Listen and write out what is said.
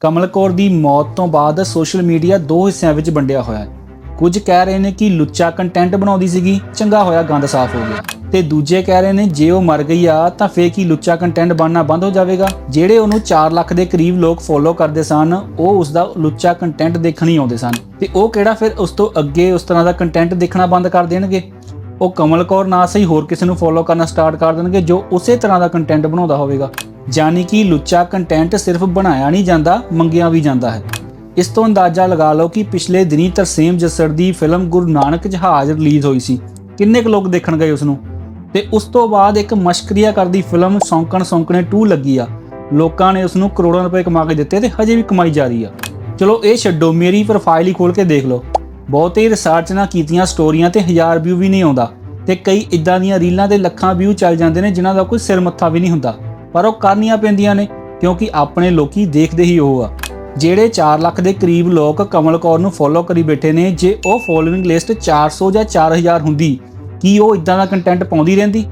ਕਮਲ ਕੌਰ ਦੀ ਮੌਤ ਤੋਂ ਬਾਅਦ ਸੋਸ਼ਲ ਮੀਡੀਆ ਦੋ ਹਿੱਸਿਆਂ ਵਿੱਚ ਵੰਡਿਆ ਹੋਇਆ ਹੈ। ਕੁਝ ਕਹਿ ਰਹੇ ਨੇ ਕਿ ਲੁੱਚਾ ਕੰਟੈਂਟ ਬਣਾਉਂਦੀ ਸੀਗੀ, ਚੰਗਾ ਹੋਇਆ ਗੰਦ ਸਾਫ਼ ਹੋ ਗਿਆ। ਤੇ ਦੂਜੇ ਕਹਿ ਰਹੇ ਨੇ, ਜੇ ਉਹ ਮਰ ਗਈ ਆ, ਤਾਂ ਫੇਰ ਕੀ ਲੁੱਚਾ ਕੰਟੈਂਟ ਬਣਨਾ ਬੰਦ ਹੋ ਜਾਵੇਗਾ? ਜਿਹੜੇ ਉਹਨੂੰ 4 ਲੱਖ ਦੇ ਕਰੀਬ ਲੋਕ ਫੋਲੋ ਕਰਦੇ ਸਨ, ਉਹ ਉਸ ਦਾ ਲੁੱਚਾ ਕੰਟੈਂਟ ਦੇਖਣ ਹੀ ਆਉਂਦੇ ਸਨ। ਤੇ ਉਹ ਕਿਹੜਾ ਫਿਰ ਉਸ ਤੋਂ ਅੱਗੇ ਉਸ ਤਰ੍ਹਾਂ ਦਾ ਕੰਟੈਂਟ ਦੇਖਣਾ ਬੰਦ ਕਰ ਦੇਣਗੇ? ਉਹ ਕਮਲ ਕੌਰ ਨਾ ਸਹੀ ਹੋਰ ਕਿਸੇ ਨੂੰ ਫੋਲੋ ਕਰਨਾ ਸਟਾਰਟ ਕਰ ਦੇਣਗੇ, ਜੋ ਉਸੇ ਤਰ੍ਹਾਂ ਦਾ ਕੰਟੈਂਟ ਬਣਾਉਂਦਾ ਹੋਵੇਗਾ। ਯਾਨੀ ਕਿ ਲੁੱਚਾ ਕੰਟੈਂਟ ਸਿਰਫ ਬਣਾਇਆ ਨਹੀਂ ਜਾਂਦਾ, ਮੰਗਿਆ ਵੀ ਜਾਂਦਾ ਹੈ। ਇਸ ਤੋਂ ਅੰਦਾਜ਼ਾ ਲਗਾ ਲਓ ਕਿ ਪਿਛਲੇ ਦਿਨੀ ਤਰਸੇਮ ਜੱਸੜ ਦੀ ਫਿਲਮ ਗੁਰੂ ਨਾਨਕ ਜਹਾਜ਼ ਰਿਲੀਜ਼ ਹੋਈ ਸੀ। ਕਿੰਨੇ ਕੁ ਲੋਕ ਦੇਖਣ ਗਏ ਉਸ ਨੂੰ ਤੇ ਉਸ ਤੋਂ ਬਾਅਦ ਇੱਕ ਮਸ਼ਕਰੀਆ ਕਰਦੀ ਫਿਲਮ ਸੌਂਕਣ ਸੌਂਕਣੇ 2 ਲੱਗੀ ਆ। ਲੋਕਾਂ ਨੇ ਉਸ ਨੂੰ ਕਰੋੜਾਂ ਰੁਪਏ ਕਮਾ ਕੇ ਦਿੱਤੇ ਤੇ ਹਜੇ ਵੀ ਕਮਾਈ ਜਾ ਰਹੀ ਆ। ਚਲੋ ਇਹ ਛੱਡੋ, ਮੇਰੀ ਪ੍ਰੋਫਾਈਲ ਹੀ ਖੋਲ ਕੇ ਦੇਖ ਲਓ। ਬਹੁਤੇ ਰਿਸਰਚ ਨਾ ਕੀਤੀਆਂ ਸਟੋਰੀਆਂ ਤੇ ਹਜ਼ਾਰ ਵਿਊ ਵੀ ਨਹੀਂ ਆਉਂਦਾ ਤੇ ਕਈ ਇਦਾਂ ਦੀਆਂ ਰੀਲਾਂ ਦੇ ਲੱਖਾਂ ਵਿਊ ਚੱਲ ਜਾਂਦੇ ਨੇ ਜਿਨ੍ਹਾਂ ਦਾ ਕੋਈ ਸਿਰ ਮੱਥਾ ਵੀ ਨਹੀਂ ਹੁੰਦਾ। ਪਰ ਉਹ ਕਰਨੀਆਂ ਪੈਂਦੀਆਂ ਨੇ, ਕਿਉਂਕਿ ਆਪਣੇ ਲੋਕੀ ਦੇਖਦੇ ਹੀ ਉਹ ਆ। ਜਿਹੜੇ 4 ਲੱਖ ਦੇ ਕਰੀਬ ਲੋਕ ਕਮਲ ਕੌਰ ਨੂੰ ਫੋਲੋ ਕਰੀ ਬੈਠੇ ਨੇ, ਜੇ ਉਹ ਫੋਲੋਇੰਗ ਲਿਸਟ 400 ਜਾਂ 4000 ਹੁੰਦੀ, ਕੀ ਉਹ ਇਦਾਂ ਦਾ ਕੰਟੈਂਟ ਪਾਉਂਦੀ ਰਹਿੰਦੀ?